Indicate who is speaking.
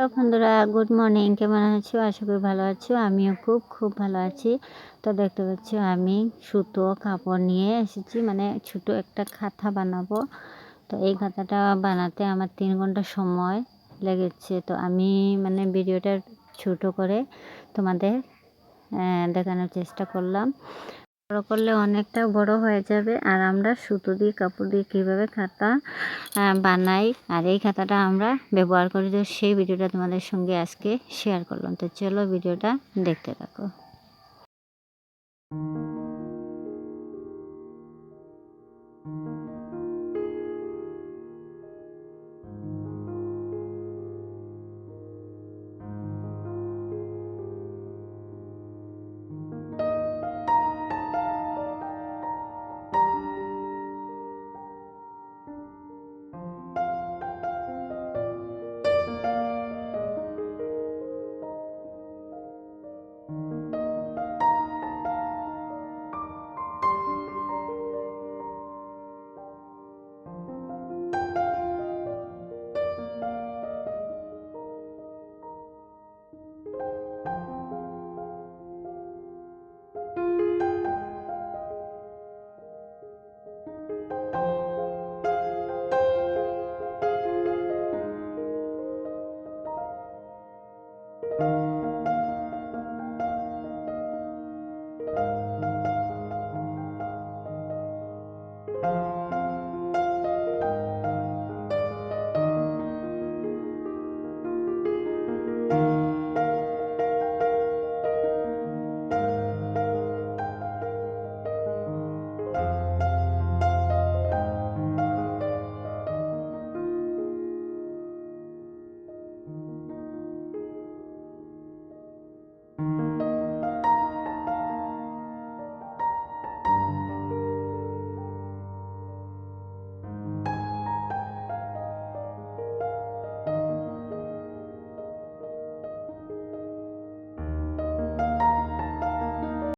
Speaker 1: বন্ধুরা good morning কেমন আছো? আশা করি ভালো আছো। আমিও খুব খুব ভালো আছি। তো দেখতে পাচ্ছ, আমি সুতো, কাপড় নিয়ে এসেছি। মানে ছোট একটা খাতা বানাবো। তো এই খাতাটা বানাতে আমার তিন ঘণ্টা সময় লেগেছে। তো আমি মানে ভিডিওটা ছোট করে তোমাদের দেখানোর চেষ্টা করলাম। বড় করলে অনেকটা বড় হয়ে যাবে। আর আমরা সুতো দিয়ে, কাপড় দিয়ে কীভাবে খাতা বানাই, আর এই খাতাটা আমরা ব্যবহার করি। তো সেই ভিডিওটা তোমাদের সঙ্গে আজকে শেয়ার করলাম। তো চলো ভিডিওটা দেখতে থাকো।